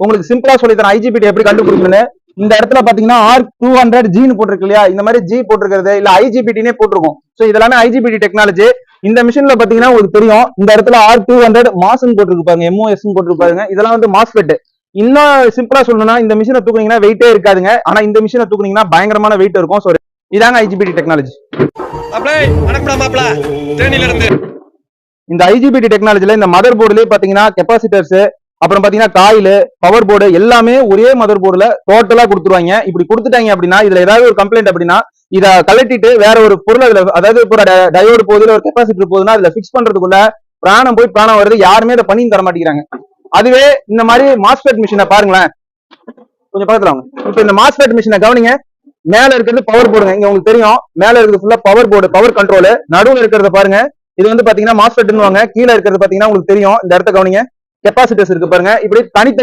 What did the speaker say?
உங்களுக்கு சிம்பிளா சொல்லி தரேன் ஐஜிபிடி எப்படி கண்டுபிடிக்கணும்னு. இந்த இடத்துல பாத்தீங்கன்னா ஆர் டூ ஹண்ட்ரட் ஜின்னு போட்டிருக்கு இல்லையா? இந்த மாதிரி ஜி போட்டிருக்கிறது இல்ல ஐஜிபிடினே போட்டிருக்கும். சோ இதெல்லாமே ஐஜிபிடி டெக்னாலஜி இந்த மிஷின்ல பாத்தீங்கன்னா உங்களுக்கு தெரியும் இந்த இடத்துல ஆர் டூ ஹண்ட்ரட் மாஸ்ன்னு போட்டிருக்கு பாருங்க எம்ஓஎஸ் போட்டிருக்கு பாருங்க. இதெல்லாம் வந்து மாஸ்பெட் இன்னும் சிம்பிளா சொல்லணும்னா இந்த மிஷினை தூக்குனீங்கன்னா வெயிட்டே இருக்காதுங்க. ஆனா இந்த மிஷினை தூக்குனீங்கன்னா பயங்கரமான வெயிட் இருக்கும். ஸோ இதாங்க ஐஜிபிடி டெக்னாலஜி இந்த ஐஜிபிடி டெக்னாலஜில இந்த மதர் போர்டுலயே பாத்தீங்கன்னா கெப்பாசிட்டர்ஸ் அப்புறம் பாத்தீங்கன்னா காயில் பவர் போர்டு எல்லாமே ஒரே மதர் போர்டுல டோட்டலா கொடுத்துருவாங்க. இப்படி கொடுத்துட்டாங்க அப்படின்னா இதுல ஏதாவது ஒரு கம்ப்ளைண்ட் அப்படின்னா இத கலட்டிட்டு வேற ஒரு பொருள் அதுல அதாவது இப்போ டயோடு போகுது ஒரு கெப்பாசிட்டர் போகுதுன்னா அதுல ஃபிக்ஸ் பண்றதுக்குள்ள பிராணம் போய் பிராணம் வருது யாருமே அதை பண்ணி தர மாட்டேங்கிறாங்க. அதுவே இந்த மாதிரி மாஸ்பெட் மிஷினை பாருங்களேன். கொஞ்சம் பக்கத்துல வாங்க. இப்போ இந்த மாஸ்பெட் மிஷினை கவனிங்க. மேல இருக்கிறது பவர் போர்டுங்க இங்க உங்களுக்கு தெரியும். மேல இருக்கிறது ஃபுல்லா பவர் போர்டு பவர் கண்ட்ரோல் நடுவுல இருக்கிறத பாருங்க. இது வந்து பாத்தீங்கன்னா மாஸ்பெட்னு வாங்க கீழே இருக்கிறது பாத்தீங்கன்னா உங்களுக்கு தெரியும். இந்த இடத்த கவனிங்க. கெப்பாசிட்டர்ஸ் இருக்கு பாருங்க. இப்படி தனித்தனி